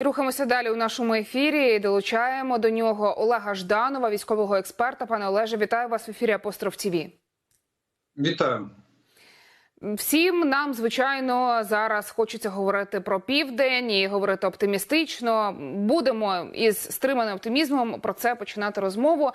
Рухаємося далі у нашому ефірі. Долучаємо до нього Олега Жданова, військового експерта. Пане Олеже, вітаю вас в ефірі Апостроф ТІВІ. Вітаю. Всім нам, звичайно, зараз хочеться говорити про південь і говорити оптимістично. Будемо із стриманим оптимізмом про це починати розмову.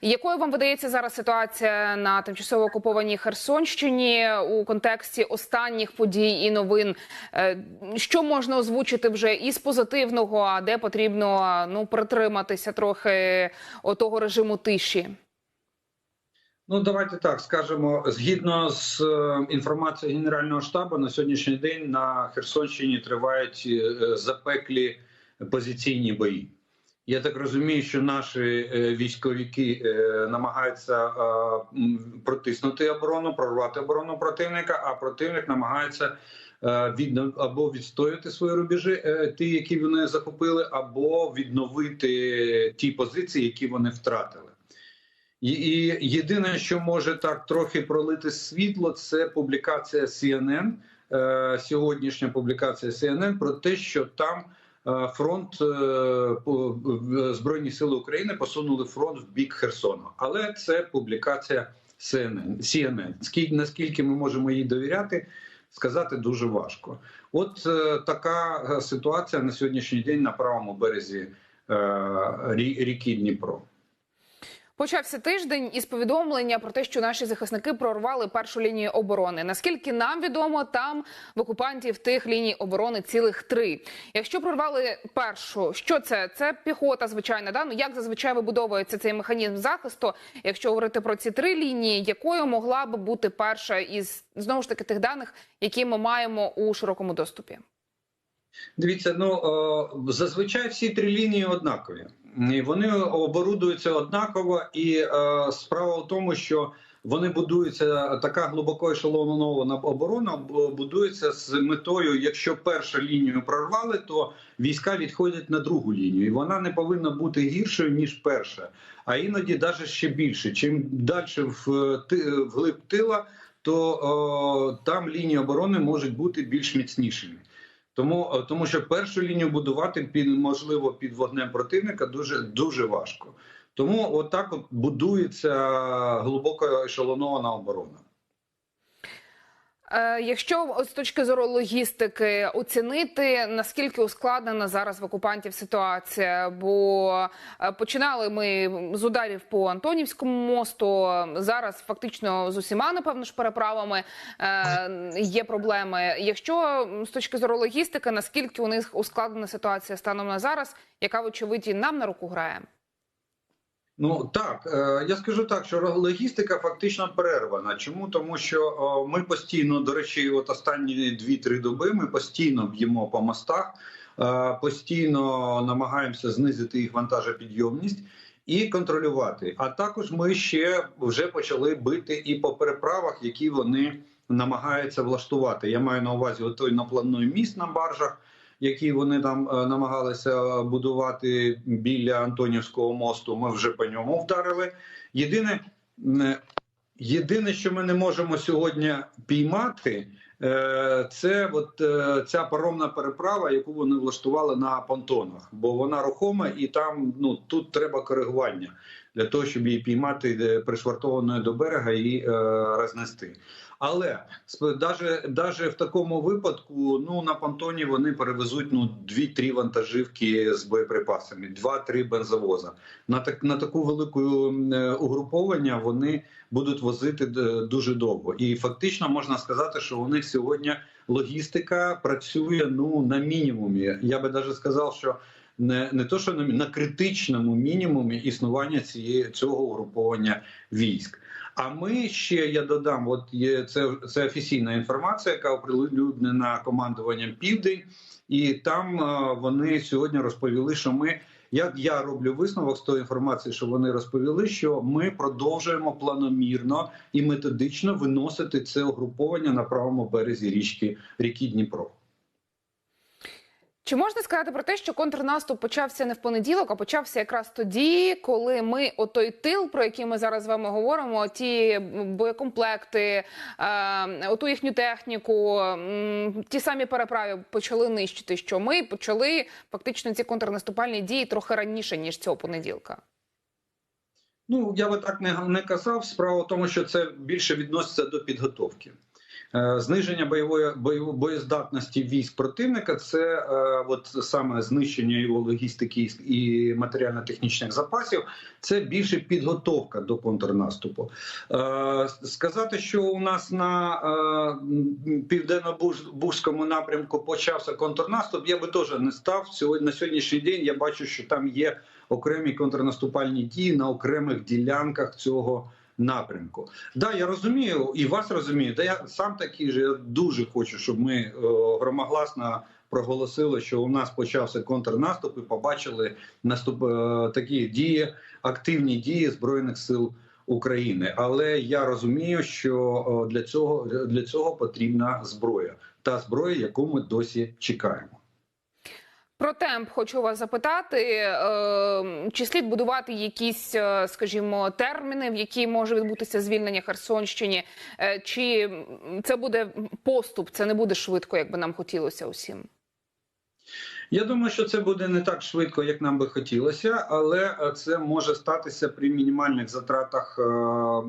Якою вам видається зараз ситуація на тимчасово окупованій Херсонщині у контексті останніх подій і новин? Е, Що можна озвучити вже із позитивного, а де потрібно ну притриматися трохи отого режиму тиші? Ну давайте так скажемо. Згідно з е, інформацією Генерального штабу, на сьогоднішній день на Херсонщині тривають е, запеклі позиційні бої. Я так розумію, що наші е, військовики намагаються протиснути оборону, прорвати оборону противника, а противник намагається відно або відстояти свої рубежі, ті, які вони захопили, або відновити ті позиції, які вони втратили. І, і єдине, що може так трохи пролити світло, це публікація CNN, е, сьогоднішня публікація CNN про те, що там е, фронт е, збройні сили України посунули фронт в бік Херсону. Але це публікація CNN. CNN. Скільки наскільки ми можемо їй довіряти, сказати дуже важко. От е, така е, ситуація на сьогоднішній день на правому березі е, рі- ріки Дніпро. Почався тиждень із повідомлення про те, що наші захисники прорвали першу лінію оборони. Наскільки нам відомо, там в окупантів тих ліній оборони цілих три. Якщо прорвали першу, що це? Це піхота, звичайно. Да? Ну як зазвичай вибудовується цей механізм захисту? Якщо говорити про ці три лінії, якою могла б бути перша із знову ж таки тих даних, які ми маємо у широкому доступі? Дивіться, ну о, зазвичай всі три лінії однакові. Вони оборудуються однаково, і е, справа в тому, що вони будуються така глибоко ешелонована оборона будується з метою, якщо першу лінію прорвали, то війська відходять на другу лінію, і вона не повинна бути гіршою ніж перша, а іноді навіть ще більше. Чим далі в, ти- вглиб тила, то о, там лінії оборони можуть бути більш міцнішими. Тому, е, тому що першу лінію будувати під можливо під вогнем противника дуже дуже важко. Тому отак от будується глибоко ешелонована оборона. Е, якщо з точки зору логістики оцінити наскільки ускладнена зараз в окупантів ситуація, бо е, починали ми з ударів по Антонівському мосту. Зараз фактично з усіма напевно ж переправами е, є проблеми. Якщо з точки зору логістики, наскільки у них ускладнена ситуація станом на зараз, яка вочевидь і нам на руку грає? Ну так е, я скажу так, що логістика фактично перервана. Чому тому, що ми постійно, до речі, от останні 2-3 доби ми постійно б'ємо по мостах, е, постійно намагаємося знизити їх вантажопідйомність і контролювати. А також ми ще вже почали бити і по переправах, які вони намагаються влаштувати. Я маю на увазі той наплавний міст на баржах. Які вони там е, намагалися будувати біля Антонівського мосту, ми вже по ньому вдарили. Єдине, м, єдине, що ми не можемо сьогодні піймати, е, це от е, ця паромна переправа, яку вони влаштували на понтонах, бо вона рухома, і там ну тут треба коригування для того, щоб її піймати е, пришвартованою до берега і е, рознести. Але даже, даже в такому випадку, ну на понтоні вони перевезуть ну 2-3 вантажівки з боєприпасами, 2-3 бензовоза. На так на таку велику е, угруповання вони будуть возити е, дуже довго. І фактично можна сказати, що у них сьогодні логістика працює ну на мінімумі. Я би навіть сказав, що не, не то, що на, на критичному мінімумі існування цієї цього угруповання військ. А ми ще я додам, от є це, це офіційна інформація, яка оприлюднена командуванням Південь, і там вони сьогодні розповіли, що ми. Як я роблю висновок з тої інформації, що вони розповіли, що ми продовжуємо планомірно і методично виносити це угруповання на правому березі річки ріки Дніпро. Чи можна сказати про те, що контрнаступ почався не в понеділок, а почався якраз тоді, коли ми отой тил, про який ми зараз з вами говоримо, ті боєкомплекти, е, оту їхню техніку, ті самі переправи почали нищити. Що ми почали фактично ці контрнаступальні дії трохи раніше ніж цього понеділка? Ну я би так не, не казав. Справа в тому, що це більше відноситься до підготовки. Е, Зниження бойової боєздатності військ противника це е, от саме знищення його логістики і матеріально-технічних запасів. Це більше підготовка до контрнаступу. Е, Сказати, що у нас на південно-бузькому напрямку почався контрнаступ, я би теж не став. На сьогоднішній день я бачу, що там є окремі контрнаступальні дії на окремих ділянках цього напрямку. Да, я розумію і вас розумію. Да, я сам такий же. Я дуже хочу, щоб ми е, громогласно проголосили, що у нас почався контрнаступ і побачили наступ е, такі дії, активні дії збройних сил. України, але я розумію, що е, для цього для цього потрібна зброя, та зброя, яку ми досі чекаємо. Про темп хочу вас запитати, е, чи слід будувати якісь, е, скажімо, терміни, в які може відбутися звільнення Херсонщині, е, чи це буде поступ, це не буде швидко, як би нам хотілося усім? Я думаю, що це буде не так швидко, як нам би хотілося, але це може статися при мінімальних затратах е,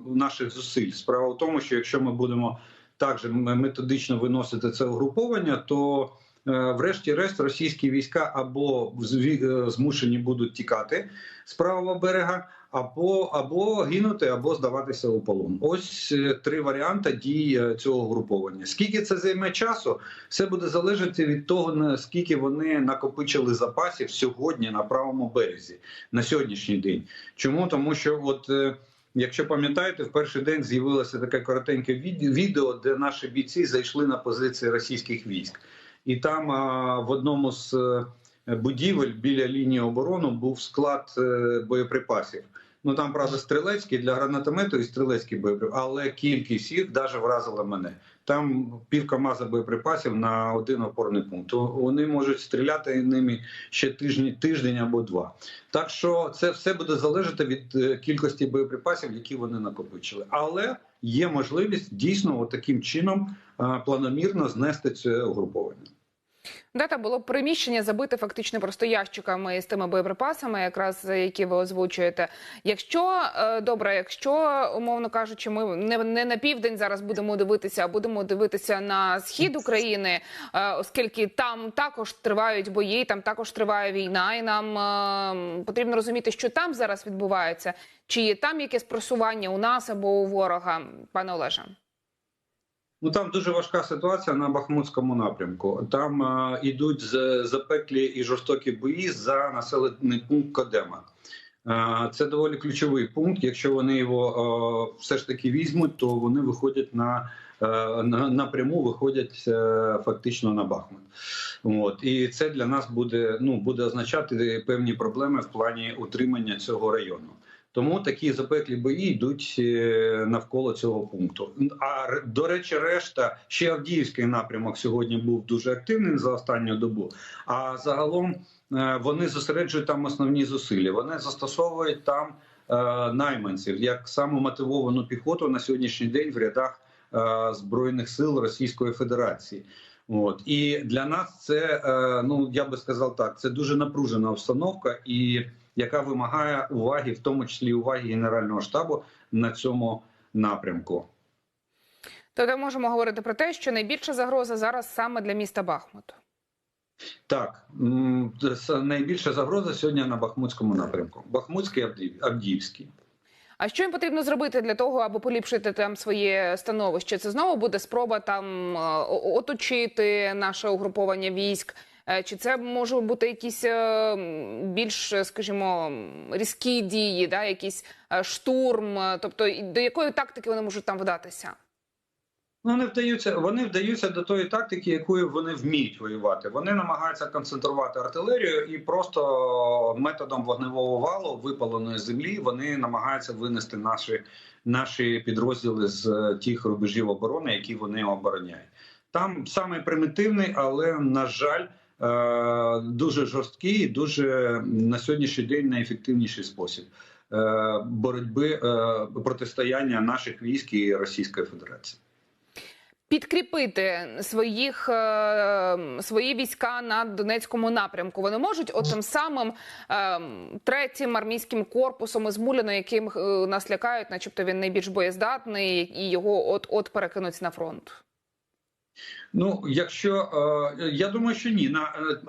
наших зусиль. Справа в тому, що якщо ми будемо також методично виносити це угруповання, то е, Врешті-решт російські війська або е, змушені будуть тікати з правого берега, або або гинути, або здаватися у полон. Ось е, три варіанти дій е, цього угруповання. Скільки це займе часу, все буде залежати від того, наскільки вони накопичили запасів сьогодні на правому березі на сьогоднішній день. Чому тому, що от. е, Якщо пам'ятаєте, в перший день з'явилося таке коротеньке від- відео, де наші бійці зайшли на позиції російських військ, і там в одному з е, будівель біля лінії оборони був склад е, боєприпасів. Ну там правда стрілецький для гранатомету і стрілецький боєприпас, але кількість їх навіть вразила мене. Там пів КАМАЗа боєприпасів на один опорний пункт. Вони можуть стріляти ними ще тижні, тиждень або два. Так що це все буде залежати від е, кількості боєприпасів, які вони накопичили. Але є можливість дійсно таким чином планомірно знести це угруповання. Дата було приміщення забите фактично просто ящиками з тими боєприпасами, якраз які ви озвучуєте. Якщо е, добре, якщо умовно кажучи, ми не, не на південь зараз будемо дивитися, а будемо дивитися на схід України, е, оскільки там також тривають бої, там також триває війна, і нам е, потрібно розуміти, що там зараз відбувається. Чи є там якесь просування у нас або у ворога, пане Олеже? Ну там дуже важка ситуація на Бахмутському напрямку. Там е, ідуть з- запеклі і жорстокі бої за населений пункт Кодема. Е, це доволі ключовий пункт. Якщо вони його е, все ж таки візьмуть, то вони виходять на, е, на напряму, виходять е, фактично на Бахмут. От і це для нас буде ну буде означати певні проблеми в плані утримання цього району. Тому такі запеклі бої йдуть е, навколо цього пункту. А до речі, решта ще Авдіївський напрямок сьогодні був дуже активним за останню добу. А загалом е, вони зосереджують там основні зусилля. Вони застосовують там е, найманців як самомотивовану піхоту на сьогоднішній день в рядах збройних сил Російської Федерації. От і для нас це ну я би сказав так. Це дуже напружена обстановка, і яка вимагає уваги, в тому числі уваги Генерального штабу на цьому напрямку. Тобто можемо говорити про те, що найбільша загроза зараз саме для міста Бахмут. Так, найбільша загроза сьогодні на Бахмутському напрямку. Бахмутський Авдіївський. А що їм потрібно зробити для того, аби поліпшити там своє становище? Це знову буде спроба там е, оточити наше угруповання військ. Е, Чи це можуть бути якісь е, більш, е, скажімо, різкі дії, да, якийсь штурм? Тобто, до якої тактики вони можуть там вдатися? Ну, вони вдаються, вони вдаються до тої тактики, якою вони вміють воювати. Вони намагаються концентрувати артилерію і просто методом вогневого валу випаленої землі вони намагаються винести наші, наші підрозділи з тих рубежів оборони, які вони обороняють. Там саме примітивний, але на жаль, дуже жорсткий, дуже на сьогоднішній день найефективніший спосіб е, боротьби е, протистояння наших військ і Російської Федерації. Підкріпити своїх е, свої війська на Донецькому напрямку. Вони можуть отим самим е, третім армійським корпусом із Муляна, яким е, нас лякають, начебто він найбільш боєздатний, і його от от перекинуть на фронт. Ну, якщо е, я думаю, що ні, на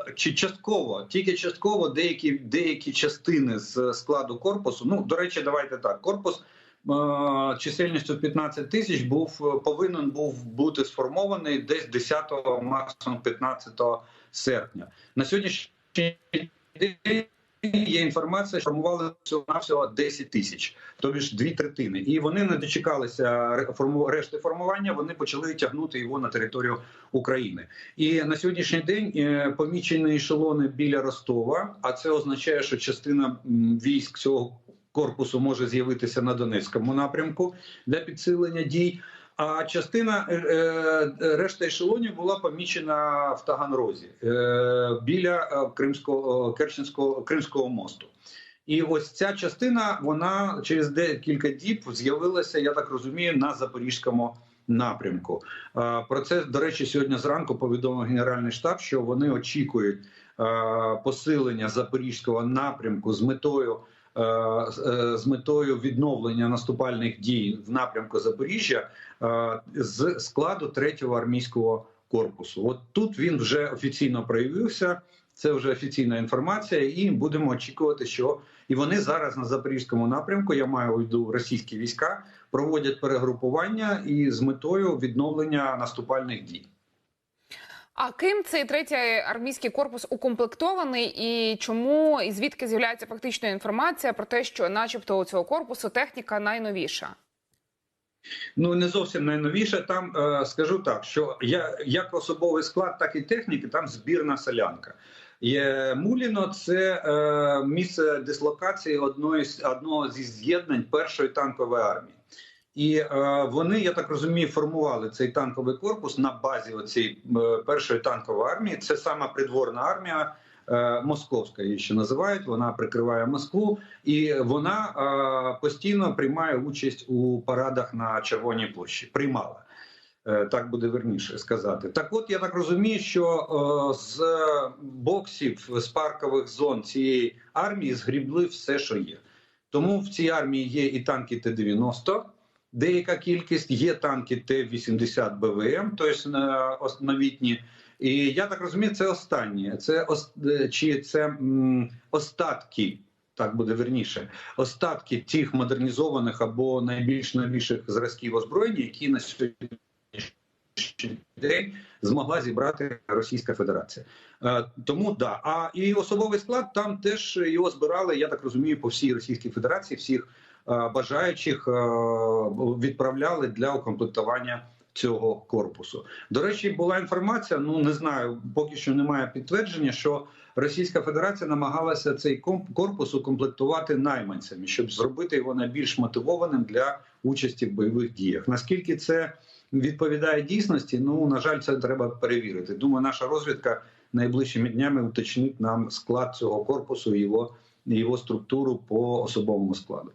е, чи частково, тільки частково деякі деякі частини з складу корпусу. Ну до речі, давайте так. Корпус е, чисельністю 15 тисяч був повинен був бути сформований десь 10 максимум 15 серпня. На сьогоднішній день Є інформація, що формували всього навсього 10 тисяч, тобі ж дві третини, і вони не дочекалися решти формування. Вони почали тягнути його на територію України. І на сьогоднішній день помічені ешелони біля Ростова. А це означає, що частина військ цього корпусу може з'явитися на Донецькому напрямку для підсилення дій. А частина е, е, решта ешелонів була помічена в Таганрозі е, біля Кримського Керченського Кримського мосту. І ось ця частина вона через декілька діб з'явилася, я так розумію, на запорізькому напрямку. Про це до речі, сьогодні зранку повідомив Генеральний штаб, що вони очікують посилення запорізького напрямку з метою. З метою відновлення наступальних дій в напрямку Запоріжжя з складу 3-го армійського корпусу. От тут він вже офіційно проявився. Це вже офіційна інформація, і будемо очікувати, що і вони зараз на запорізькому напрямку. Я маю в виду російські війська проводять перегрупування і з метою відновлення наступальних дій. А ким цей третій армійський корпус укомплектований, і чому і звідки з'являється фактична інформація про те, що, начебто, у цього корпусу техніка найновіша? Ну не зовсім найновіше. Там е, скажу так, що я як особовий склад, так і техніки, там збірна солянка. Є Муліно це е, місце дислокації одної одного зі з'єднань першої танкової армії. І е, вони, я так розумію, формували цей танковий корпус на базі цієї е, першої танкової армії. Це сама придворна армія Е, московська її ще називають. Вона прикриває Москву, і вона е, постійно приймає участь у парадах на Червоній площі. Приймала. Е, так буде верніше сказати. Так, от я так розумію, що з боксів з паркових зон цієї армії згрібли все, що є. Тому в цій армії є і танки Т-90, деяка кількість, є танки Т-80 БВМ, тобто новітні. І я так розумію, це останнє. Це е, чи це остатки, так буде верніше, остатки тих модернізованих або найбільш новіших зразків озброєння, які на сьогоднішній день змогла зібрати Російська Федерація. Е, тому да. А і особовий склад там теж його збирали. Я так розумію, по всій Російській Федерації всіх е, бажаючих е, відправляли для укомплектування цього корпусу. До речі, була інформація. Ну не знаю, поки що немає підтвердження, що Російська Федерація намагалася цей корпус укомплектувати найманцями, щоб зробити його найбільш мотивованим для участі в бойових діях. Наскільки це відповідає дійсності? Ну на жаль, це треба перевірити. Думаю, наша розвідка найближчими днями уточнить нам склад цього корпусу, його, його структуру по особовому складу.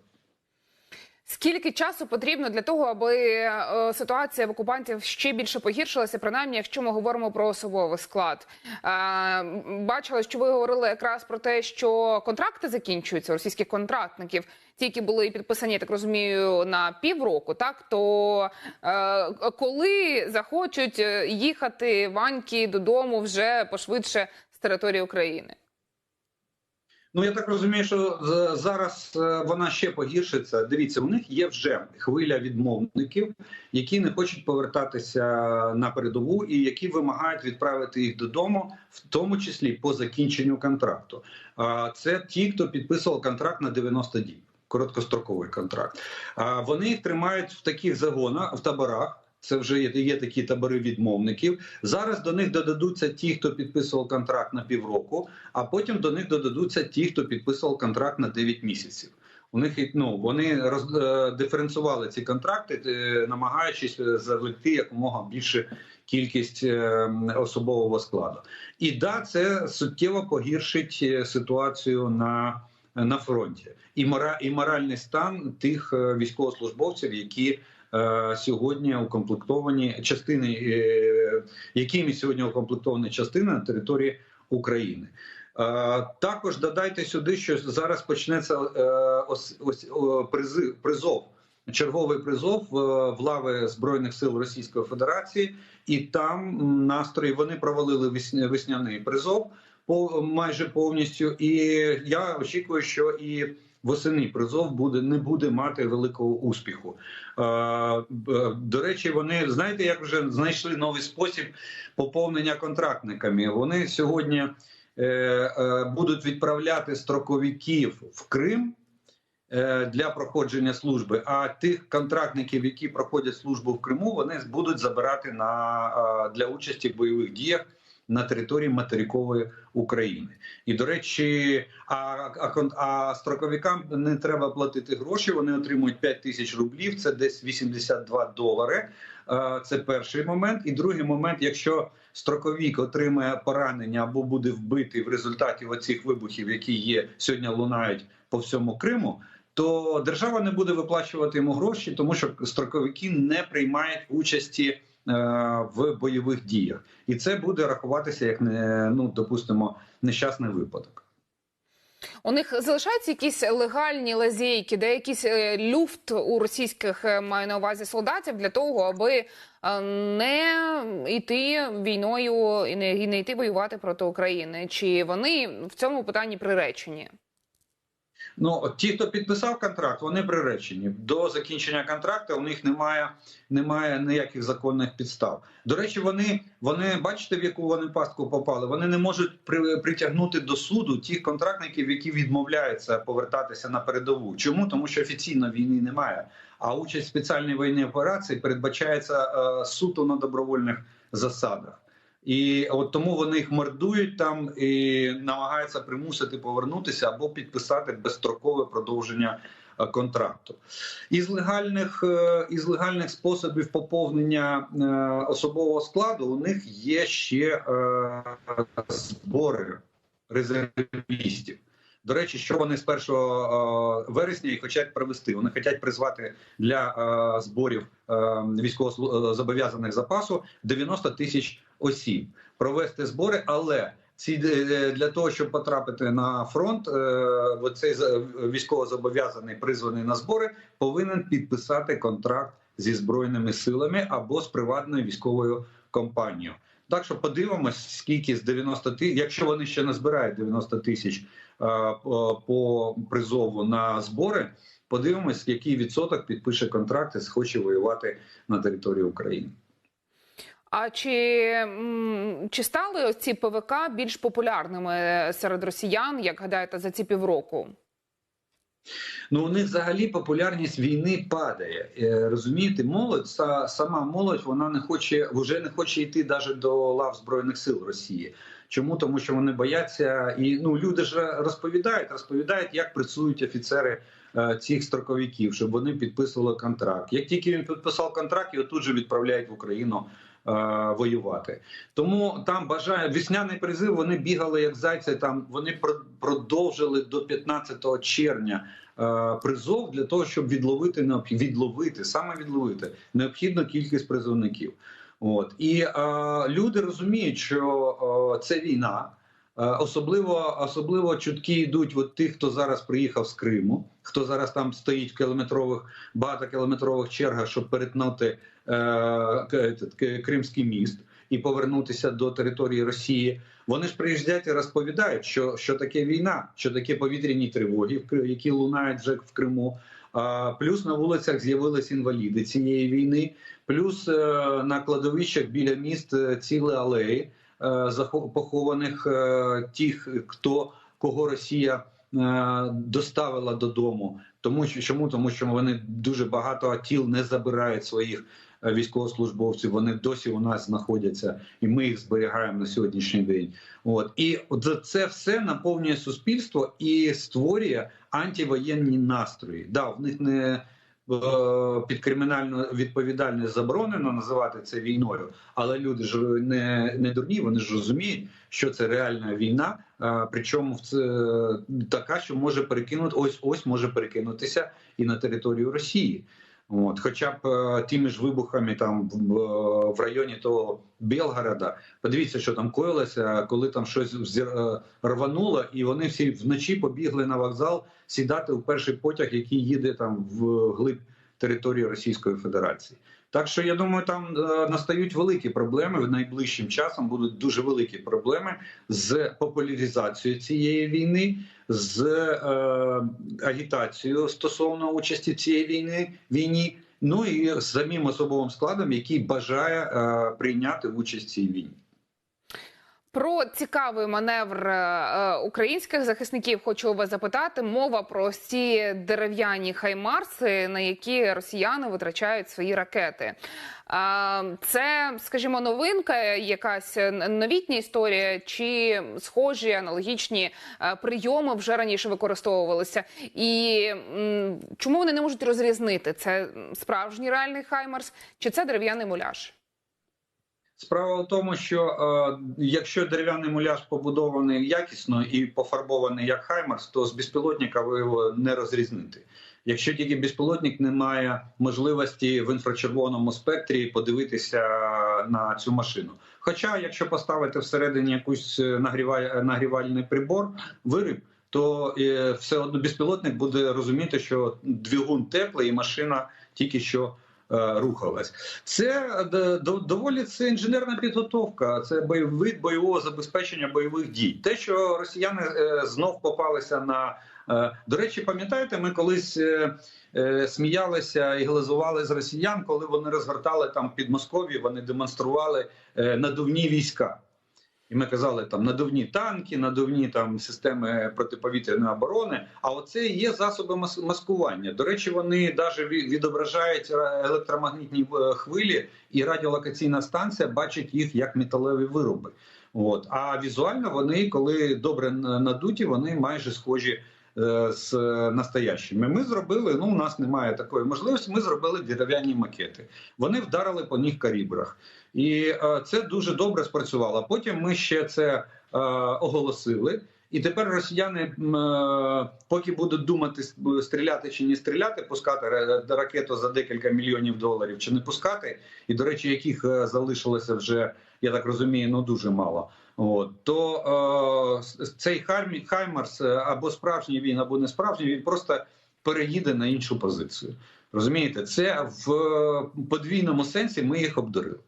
Скільки часу потрібно для того, аби е, ситуація в окупантів ще більше погіршилася, принаймні, якщо ми говоримо про особовий склад? Е, бачили, що ви говорили якраз про те, що контракти закінчуються російських контрактників, ті, які були підписані, я так розумію, на півроку. Так то е, коли захочуть їхати ваньки додому вже пошвидше з території України? Ну я так розумію, що зараз е, вона ще погіршиться. Дивіться, у них є вже хвиля відмовників, які не хочуть повертатися на передову і які вимагають відправити їх додому, в тому числі по закінченню контракту. Це ті, хто підписував контракт на 90 діб, короткостроковий контракт. Вони їх тримають в таких загонах в таборах. Це вже є, є такі табори відмовників. Зараз до них додадуться ті, хто підписував контракт на півроку, а потім до них додадуться ті, хто підписував контракт на 9 місяців. У них ну вони роз, е, диференціювали ці контракти, е, намагаючись е, завлекти якомога більше кількість особового складу. І да, це суттєво погіршить ситуацію на, на фронті і мора, і моральний стан тих військовослужбовців, які сьогодні укомплектовані частини, е, якими сьогодні укомплектовані частини на території України. Е, Також додайте сюди, що зараз почнеться е, ось, ось призив, призов, черговий призов е, в лави збройних сил Російської Федерації, і там настрої вони провалили весня- весняний призов по майже повністю. І я очікую, що і восени призов буде не буде мати великого успіху. До речі, вони знаєте, як вже знайшли новий спосіб поповнення контрактниками. Вони сьогодні е, е, будуть відправляти строковиків в Крим е, для проходження служби. А тих контрактників, які проходять службу в Криму, вони будуть забирати на для участі в бойових діях на території материкової України. І до речі, а, а, а строковикам не треба платити гроші. Вони отримують 5 тисяч рублів. Це десь 82 долари. Е, Це перший момент. І другий момент, якщо строковік отримає поранення або буде вбитий в результаті оцих вибухів, які є сьогодні лунають по всьому Криму. То держава не буде виплачувати йому гроші, тому що строковики не приймають участі в бойових діях, і це буде рахуватися як не ну допустимо нещасний випадок. У них залишаються якісь легальні лазейки, де якийсь е, люфт у російських е, маю на увазі солдатів для того, аби е, не йти війною і не йти воювати проти України. Чи вони в цьому питанні приречені? Ну ті, хто підписав контракт, вони приречені до закінчення контракту. У них немає немає ніяких законних підстав. До речі, вони вони бачите, в яку вони пастку попали. Вони не можуть при, притягнути до суду тих контрактників, які відмовляються повертатися на передову. Чому тому, що офіційно війни немає, а участь в спеціальній воєнній операції передбачається е, суто на добровольних засадах. І от тому вони їх мордують там і намагаються примусити повернутися або підписати безстрокове продовження е, контракту. Із легальних е, із легальних способів поповнення е, особового складу у них є ще збори резервістів. До речі, що вони з 1 е, вересня і хочуть провести. Вони хочуть призвати для зборів військовозобов'язаних запасу 90 тисяч осіб, провести збори, але ці е, для того, щоб потрапити на фронт, е, цей військовозобов'язаний призваний на збори, повинен підписати контракт зі збройними силами або з приватною військовою компанією. Так що подивимось, скільки з 90 тисяч, якщо вони ще не збирають 90 тисяч е, по призову на збори. Подивимось, який відсоток підпише контракт і схоче воювати на території України. А чи, чи стали ці ПВК більш популярними серед росіян, як гадаєте, за ці півроку? Ну у них взагалі популярність війни падає. Е, Розумієте, молодь сама молодь вона не хоче вже не хоче йти навіть до лав збройних сил Росії. Чому тому, що вони бояться, і ну люди ж розповідають, розповідають, як працюють офіцери е, цих строковиків, щоб вони підписували контракт. Як тільки він підписав контракт, його тут же відправляють в Україну воювати. Тому там бажає вісняний призив. Вони бігали як зайці. Там вони про- продовжили до 15 червня е, призов для того, щоб відловити відловити саме відловити необхідну кількість призовників. От і е, люди розуміють, що е, це війна. Е, Особливо особливо чутки йдуть от тих, хто зараз приїхав з Криму, хто зараз там стоїть в кілометрових багатокілометрових чергах, щоб перетнути е, Кримський міст і повернутися до території Росії. Вони ж приїжджають і розповідають, що, що таке війна, що таке повітряні тривоги, які лунають вже в Криму. Плюс на вулицях з'явились інваліди цієї війни, плюс е, на кладовищах біля міст е, цілі алеї похованих е, тих, хто кого Росія е, доставила додому. Тому чому? Тому що вони дуже багато тіл не забирають своїх е, військовослужбовців. Вони досі у нас знаходяться, і ми їх зберігаємо на сьогоднішній день. От і це все наповнює суспільство і створює антивоєнні настрої. Да, в них не е, під кримінальну відповідальність заборонено називати це війною, але люди ж не, не дурні, вони ж розуміють, що це реальна війна. е, Причому це така, що може перекинути ось ось може перекинутися і на територію Росії. От, хоча б е, тими ж вибухами там в, районі того Белгорода, подивіться, що там коїлося, коли там щось е, рвануло, і вони всі вночі побігли на вокзал сідати у перший потяг, який їде там в глиб території Російської Федерації. Так що я думаю, там е, настають великі проблеми в найближчим часом. Будуть дуже великі проблеми з популяризацією цієї війни, з е, агітацією стосовно участі цієї війни війні. Ну і самим особовим складом, який бажає е, прийняти участь в цій війні. Про цікавий маневр е, українських захисників хочу вас запитати. Мова про ці дерев'яні хаймарси, на які росіяни витрачають свої ракети. Це, скажімо, новинка, якась новітня історія, чи схожі аналогічні е, прийоми вже раніше використовувалися. І чому вони не можуть розрізнити це справжній реальний хаймарс, чи це дерев'яний муляж? Справа в тому, що е, якщо дерев'яний муляж побудований якісно і пофарбований як Хаймарс, то з безпілотника ви його не розрізнити. Якщо тільки безпілотник не має можливості в інфрачервоному спектрі подивитися на цю машину. Хоча, якщо поставити всередині якусь нагріваль, нагрівальний прибор, виріб, то е, все одно безпілотник буде розуміти, що двигун теплий і машина тільки що е, рухалась. Це е, до- доволі це інженерна підготовка, це вид бойового забезпечення бойових дій. Те, що росіяни е, знов попалися на е, до речі, пам'ятаєте, ми колись е, е, сміялися і глазували з росіян, коли вони розгортали там під Москові, вони демонстрували е, надувні війська. І ми казали там надувні танки, надувні там системи протиповітряної оборони. А оце є засоби мас- маскування. До речі, вони навіть відображають е, електромагнітні е, хвилі, і радіолокаційна станція бачить їх як металеві вироби. От а візуально вони, коли добре надуті, вони майже схожі. Е, З настоящими ми зробили. Ну, у нас немає такої можливості. Ми зробили дерев'яні макети. Вони вдарили по них калібрах. І е, це дуже добре спрацювало. Потім ми ще це е, оголосили. І тепер росіяни, е, поки будуть думати стріляти чи не стріляти, пускати ракету за декілька мільйонів доларів чи не пускати, і до речі, яких е, залишилося вже, я так розумію, ну дуже мало. От то е, цей Хаймі- Хаймарс е, або справжній він, або не справжній, він просто переїде на іншу позицію. Розумієте, це в подвійному сенсі ми їх обдурили.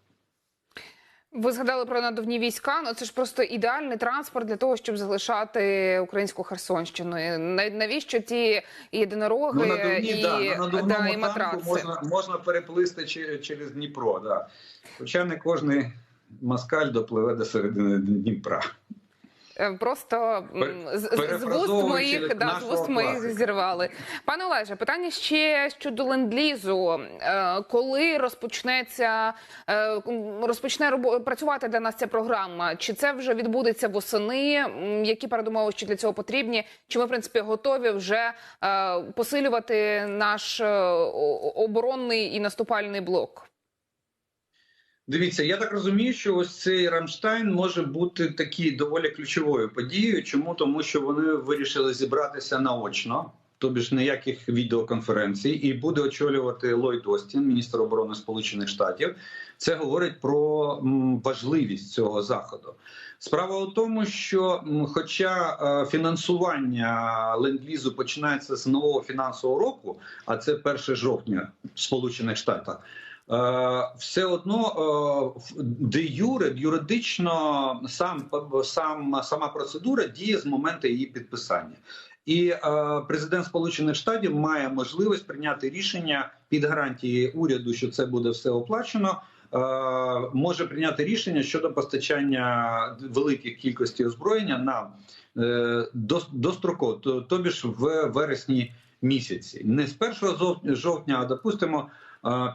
Ви згадали про надувні війська. Ну це ж просто ідеальний транспорт для того, щоб залишати українську Херсонщину. Навіщо ті єдинороги Ну, надувні, і, да, на да, і матраци? можна, можна переплисти через Дніпро. Да. Хоча не кожний москаль допливе до середини Дніпра. Е, Просто з, вуст моїх да, з вуст моїх зірвали. Пане Олеже, питання ще щодо ленд-лізу. Е, Коли розпочнеться е, розпочне працювати для нас ця програма? Чи це вже відбудеться восени? Які передумови ще для цього потрібні? Чи ми в принципі готові вже посилювати наш оборонний і наступальний блок? Дивіться, я так розумію, що ось цей Рамштайн може бути такий доволі ключовою подією. Чому? Тому що вони вирішили зібратися наочно, тобі ж ніяких відеоконференцій, і буде очолювати Ллойд Остін, міністр оборони Сполучених Штатів. Це говорить про важливість цього заходу. Справа у тому, що хоча е, фінансування ленд-лізу починається з нового фінансового року, а це 1 жовтня в Сполучених Штатах. Е, все одно е, де юре юридично сам сам сама процедура діє з моменту її підписання. І е, президент Сполучених Штатів має можливість прийняти рішення під гарантії уряду, що це буде все оплачено. е, Може прийняти рішення щодо постачання великих кількості озброєння нам е, до- достроково, тобі ж в вересні місяці, не з 1 жовтня, а допустимо Е,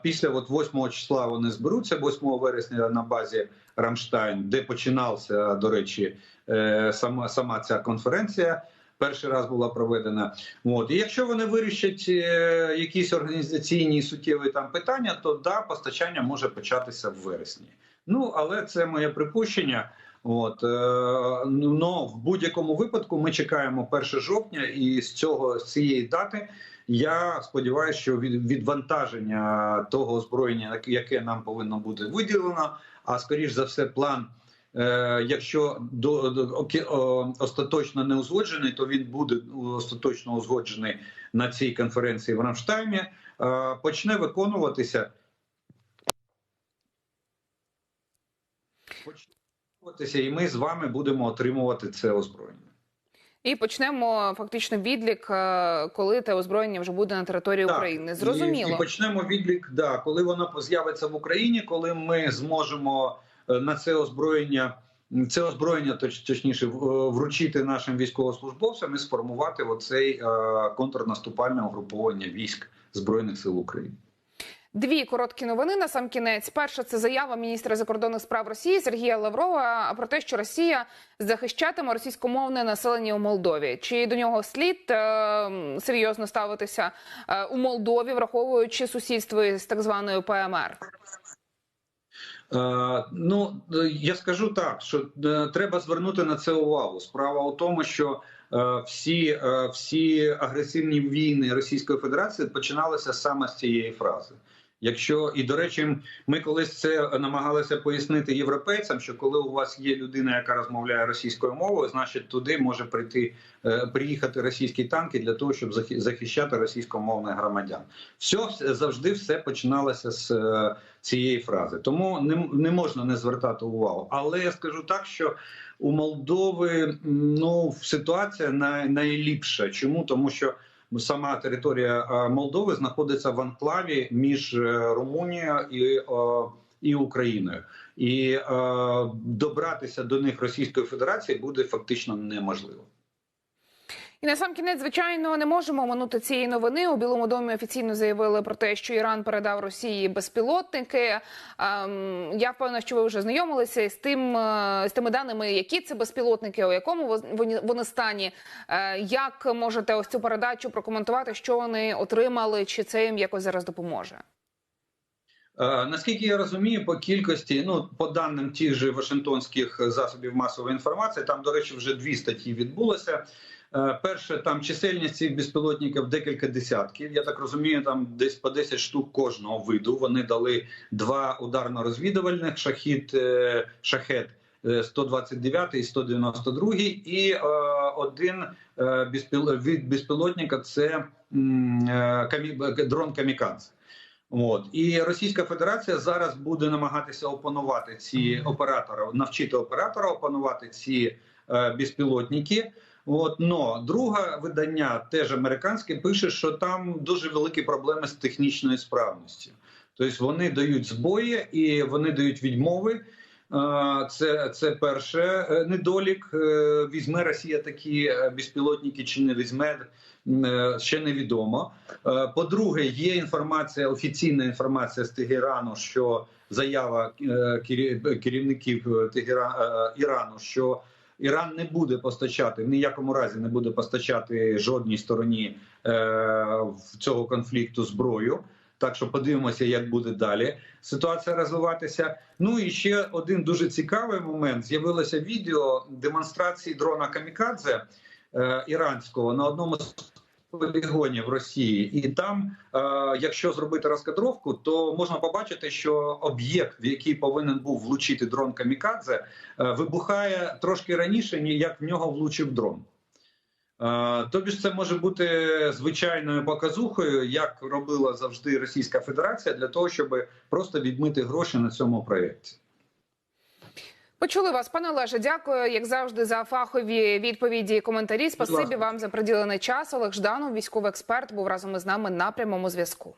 Після от 8 числа вони зберуться 8 вересня на базі Рамштайн, де починалася, до речі, е, сама, сама ця конференція. Перший раз була проведена. От і якщо вони вирішать е, якісь організаційні суттєві там питання, то да, постачання може початися в вересні. Ну але це моє припущення. От е, ну в будь-якому випадку ми чекаємо 1 жовтня, і з цього з цієї дати я сподіваюся, що від відвантаження того озброєння, яке нам повинно бути виділено, а скоріш за все, план. Е, якщо до, до остаточно не узгоджений, то він буде остаточно узгоджений на цій конференції в Рамштаймі. Е, почне виконуватися. Почне виконуватися, і ми з вами будемо отримувати це озброєння. І почнемо фактично відлік, е, коли те озброєння вже буде на території Так, України. Зрозуміло. і почнемо відлік, да, коли воно з'явиться в Україні, коли ми зможемо е, на це озброєння. Це озброєння, точ, точніше, е, вручити нашим військовослужбовцям і сформувати оцей контрнаступальне угруповання військ збройних сил України. Дві короткі новини на сам кінець. Перша це заява міністра закордонних справ Росії Сергія Лаврова про те, що Росія захищатиме російськомовне населення у Молдові. Чи до нього слід е, серйозно ставитися е, у Молдові, враховуючи сусідство з так званою ПМР? Е, ну е, я скажу так, що е, треба звернути на це увагу. Справа у тому, що всі, всі агресивні війни Російської Федерації починалися саме з цієї фрази. Якщо і до речі, ми колись це намагалися пояснити європейцям, що коли у вас є людина, яка розмовляє російською мовою, значить туди може прийти е, приїхати російські танки для того, щоб захи- захищати російськомовних громадян. Все завжди все починалося з е, цієї фрази. Тому не, не можна не звертати увагу. Але я скажу так, що у Молдови ну ситуація най, найліпша. Чому? Тому що сама територія е, Молдови знаходиться в анклаві між е, Румунією і, е, і Україною. І добратися до них Російської Федерації буде фактично неможливо. І на сам кінець, звичайно, не можемо оминути цієї новини. У Білому домі офіційно заявили про те, що Іран передав Росії безпілотники. Ем, Я впевнена, що ви вже знайомилися з тим е, з тими даними, які це безпілотники, у якому вони стані. Е, Як можете ось цю передачу прокоментувати, що вони отримали, чи це їм якось зараз допоможе? Е, Наскільки я розумію, по кількості, ну по даним тих же Вашингтонських засобів масової інформації, там, до речі, вже дві статті відбулося. Е, Перше, там чисельність цих безпілотників декілька десятків. Я так розумію, там десь по 10 штук кожного виду. Вони дали два ударно-розвідувальних шахід е, шахет. е, 129 і 192 і е, один е, безпіл... від безпілотника це е, камі... дрон камікадзе. От і Російська Федерація зараз буде намагатися опанувати ці оператори, навчити оператора опанувати ці е, безпілотники. От но друге видання, теж американське, пише, що там дуже великі проблеми з технічною справністю. Тобто вони дають збої і вони дають відмови. Е, Це, це перше е, недолік. Е, Візьме Росія такі безпілотники чи не візьме, ще невідомо. По-друге, є інформація, офіційна інформація з Тегерану, що заява кері- керівників Тегера- Ірану, що Іран не буде постачати в ніякому разі не буде постачати жодній стороні е, цього конфлікту зброю. Так що подивимося, як буде далі ситуація розвиватися. Ну і ще один дуже цікавий момент: з'явилося відео демонстрації дрона Камікадзе е, іранського на одному з полігонів Росії, і там, е, якщо зробити розкадровку, то можна побачити, що об'єкт, в який повинен був влучити дрон Камікадзе, е, вибухає трошки раніше, ніж як в нього влучив дрон. Е, Тобі ж це може бути звичайною показухою, як робила завжди Російська Федерація, для того, щоб просто відмити гроші на цьому проєкті. Почули вас, пане Олеже. Дякую, як завжди, за фахові відповіді і коментарі. Спасибі вам за приділений час. Олег Жданов, військовий експерт, був разом із нами на прямому зв'язку.